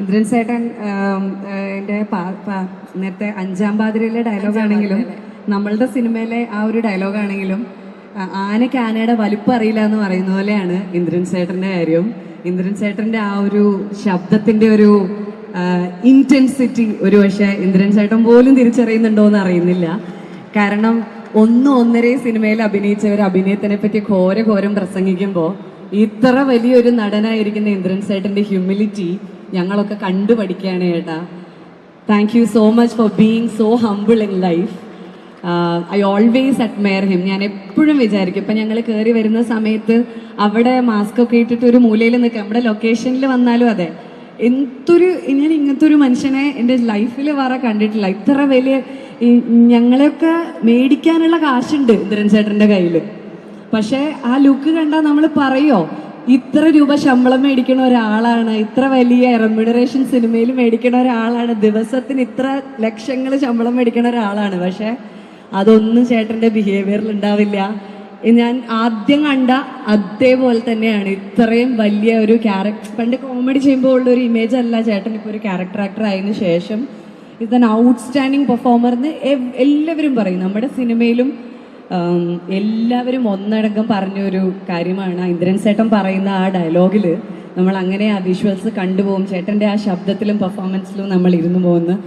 ഇന്ദ്രൻ ചേട്ടൻ എന്റെ നേരത്തെ അഞ്ചാം പാതിരയിലെ ഡയലോഗ് ആണെങ്കിലും നമ്മളുടെ സിനിമയിലെ ആ ഒരു ഡയലോഗ് ആണെങ്കിലും ആനയ്ക്ക് ആനയുടെ വലിപ്പം അറിയില്ല എന്ന് പറയുന്ന പോലെയാണ് ഇന്ദ്രൻ ചേട്ടന്റെ കാര്യം. ഇന്ദ്രൻ ചേട്ടന്റെ ആ ഒരു ശബ്ദത്തിന്റെ ഒരു ഇന്റൻസിറ്റി ഒരു പക്ഷേ ഇന്ദ്രൻ ചേട്ടൻ പോലും തിരിച്ചറിയുന്നുണ്ടോ എന്ന് അറിയുന്നില്ല. കാരണം ഒന്നും ഒന്നരേ സിനിമയിൽ അഭിനയിച്ചവർ അഭിനയത്തിനെ പറ്റി ഘോര ഘോരം പ്രസംഗിക്കുമ്പോൾ ഇത്ര വലിയൊരു നടനായിരിക്കുന്ന ഇന്ദ്രൻ ചേട്ടന്റെ ഹ്യൂമിലിറ്റി ഞങ്ങളൊക്കെ കണ്ടു പഠിക്കുകയാണ് ചേട്ടാ thank you so much for being so humble in life I always admire him ഞാൻ എപ്പോഴും വിചാരിക്കും ഇപ്പം ഞങ്ങൾ കയറി വരുന്ന സമയത്ത് അവിടെ മാസ്ക് ഒക്കെ ഇട്ടിട്ട് ഒരു മൂലയിൽ നിൽക്കുക. നമ്മുടെ ലൊക്കേഷനിൽ വന്നാലും അതെ. എന്തൊരു ഞാൻ ഇങ്ങനത്തെ ഒരു മനുഷ്യനെ എന്റെ ലൈഫിൽ വേറെ കണ്ടിട്ടില്ല. ഇത്ര വലിയ ഞങ്ങളെയൊക്കെ മേടിക്കാനുള്ള കാശുണ്ട് ഇന്ദ്രൻ ചേട്ടന്റെ കയ്യിൽ പക്ഷേ ആ ലുക്ക് കണ്ടാൽ നമ്മൾ പറയോ ഇത്ര രൂപ ശമ്പളം മേടിക്കുന്ന ഒരാളാണ് ഇത്ര വലിയ റെമ്യൂണറേഷൻ സിനിമയിൽ മേടിക്കുന്ന ഒരാളാണ് ദിവസത്തിന് ഇത്ര ലക്ഷങ്ങൾ ശമ്പളം മേടിക്കുന്ന ഒരാളാണ്. പക്ഷേ അതൊന്നും ചേട്ടന്റെ ബിഹേവിയറിൽ ഉണ്ടാവില്ല. ഞാൻ ആദ്യം കണ്ട അതേപോലെ തന്നെയാണ്. ഇത്രയും വലിയ ഒരു ക്യാരക്ടർ പണ്ട് കോമഡി ചെയ്യുമ്പോൾ ഉള്ള ഒരു ഇമേജ് അല്ല ചേട്ടൻ ഇപ്പോൾ ഒരു ക്യാരക്ടർ ആക്ടർ ആയതിനു ശേഷം. ഇസ് ആൻ ഔട്ട്സ്റ്റാൻഡിങ് പെർഫോമർ എന്ന് എല്ലാവരും പറയും. നമ്മുടെ സിനിമയിലും എല്ലാവരും ഒന്നടങ്കം പറഞ്ഞൊരു കാര്യമാണ്. ഇന്ദ്രൻ ചേട്ടൻ പറയുന്ന ആ ഡയലോഗിൽ നമ്മൾ അങ്ങനെ ആ വിഷ്വൽസ് കണ്ടുപോകും. ചേട്ടന്റെ ആ ശബ്ദത്തിലും പെർഫോമൻസിലും നമ്മൾ ഇരുന്നു പോകുന്നു.